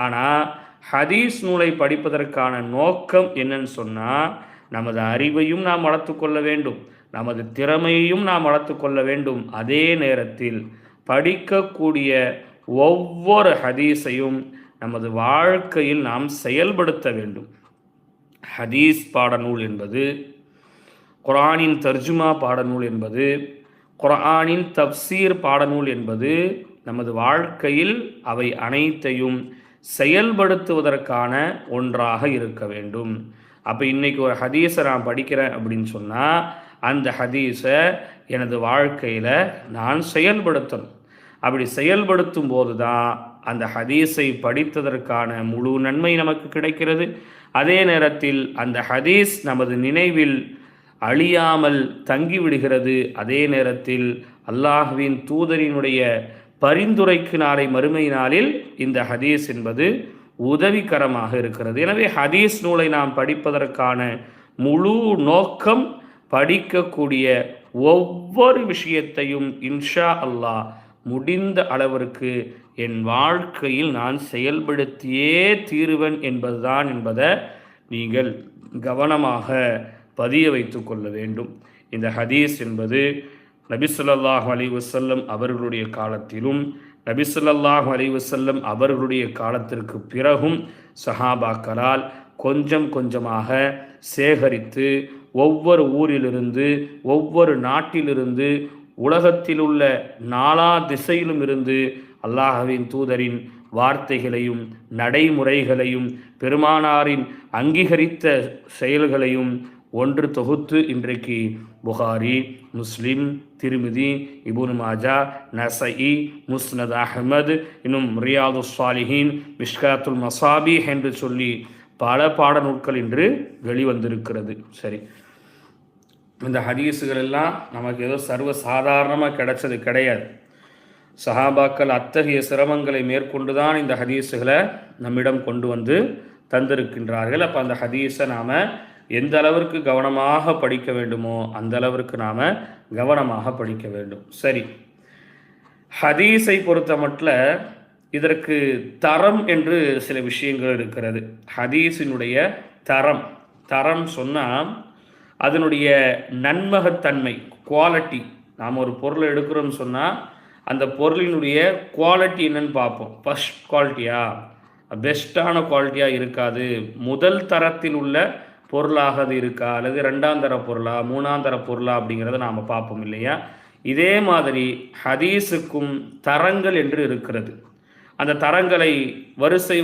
ஆனால் ஹதீஸ் நூலை படிப்பதற்கான நோக்கம் என்னன்னு சொன்னால் நமது அறிவையும் நாம் வளர்த்து கொள்ள வேண்டும். நமது திறமையையும் நாம் வளர்த்து கொள்ள வேண்டும். அதே நேரத்தில் படிக்கக்கூடிய ஒவ்வொரு ஹதீஸையும் நமது வாழ்க்கையில் நாம் செயல்படுத்த வேண்டும். ஹதீஸ் பாடநூல் என்பது குரானின் தர்ஜுமா பாடநூல் என்பது குரானின் தப்சீர் பாடநூல் என்பது நமது வாழ்க்கையில் அவை அனைத்தையும் செயல்படுத்துவதற்கான ஒன்றாக இருக்க வேண்டும். அப்போ இன்னைக்கு ஒரு ஹதீஸை நான் படிக்கிறேன் அப்படின்னு சொன்னால் அந்த ஹதீஸை எனது வாழ்க்கையில் நான் செயல்படுத்தணும். அப்படி செயல்படுத்தும் போது தான் அந்த ஹதீஸை படித்ததற்கான முழு நன்மை நமக்கு கிடைக்கிறது. அதே நேரத்தில் அந்த ஹதீஸ் நமது நினைவில் அழியாமல் தங்கிவிடுகிறது. அதே நேரத்தில் அல்லாஹுவின் தூதரினுடைய பரிந்துரைக்கு நாளை மறுமை நாளில் இந்த ஹதீஸ் என்பது உதவிகரமாக இருக்கிறது. எனவே ஹதீஸ் நூலை நாம் படிப்பதற்கான முழு நோக்கம் படிக்கக்கூடிய ஒவ்வொரு விஷயத்தையும் இன்ஷா அல்லாஹ் முடிந்த அளவிற்கு என் வாழ்க்கையில் நான் செயல்படுத்தியே தீருவன் என்பதுதான் என்பதை நீங்கள் கவனமாக பதிய வைத்து கொள்ள வேண்டும். இந்த ஹதீஸ் என்பது நபிசல்லாஹ் அலி வசல்லம் அவர்களுடைய காலத்திலும் நபிசல்லாஹ் அலி வசல்லம் அவர்களுடைய காலத்திற்கு பிறகும் சஹாபாக்களால் கொஞ்சம் கொஞ்சமாக சேகரித்து ஒவ்வொரு ஊரிலிருந்து ஒவ்வொரு நாட்டிலிருந்து உலகத்தில் உள்ள நாலா திசையிலும் இருந்து அல்லாஹவின் தூதரின் வார்த்தைகளையும் நடைமுறைகளையும் பெருமானாரின் அங்கீகரித்த செயல்களையும் ஒன்று தொகுத்து இன்றைக்கு புகாரி முஸ்லிம் திருமிதி இபுன் மாஜா நசஇ முஸ்னத் அஹமது இன்னும் ரியாது சாலிஹின் மிஷ்காத்துல் மசாபி என்று சொல்லி பல பாட நூல்கள் இன்று வெளிவந்திருக்கிறது. சரி. இந்த ஹதீஸுகள் எல்லாம் நமக்கு ஏதோ சர்வ சாதாரணமாக கிடைச்சது கிடையாது. சஹாபாக்கள் அத்தகைய சிரமங்களை மேற்கொண்டு தான் இந்த ஹதீஸுகளை நம்மிடம் கொண்டு வந்து தந்திருக்கின்றார்கள். அப்போ அந்த ஹதீஸை நாம் எந்த அளவிற்கு கவனமாக படிக்க வேண்டுமோ அந்த அளவிற்கு நாம் கவனமாக படிக்க வேண்டும். சரி. ஹதீஸை பொறுத்த மட்டில் இதற்கு தரம் என்று சில விஷயங்கள் இருக்கிறது. ஹதீஸினுடைய தரம். தரம் சொன்னால் அதனுடைய நன்மகத்தன்மை குவாலிட்டி நாம் ஒரு பொருளை எடுக்கிறோம்னு சொன்னால் அந்த பொருளினுடைய குவாலிட்டி என்னன்னு பார்ப்போம். ஃபஸ்ட் குவாலிட்டியா பெஸ்ட்டான குவாலிட்டியாக இருக்காது. முதல் தரத்தில் உள்ள பொருளாக அது இருக்கா? அல்லது ரெண்டாம் தர பொருளா? மூணாம் தர பொருளா? அப்படிங்கிறத நாம் பார்ப்போம் இல்லையா? இதே மாதிரி ஹதீஸுக்கும் தரங்கள் என்று இருக்கிறது. அந்த தரங்களை வரிசை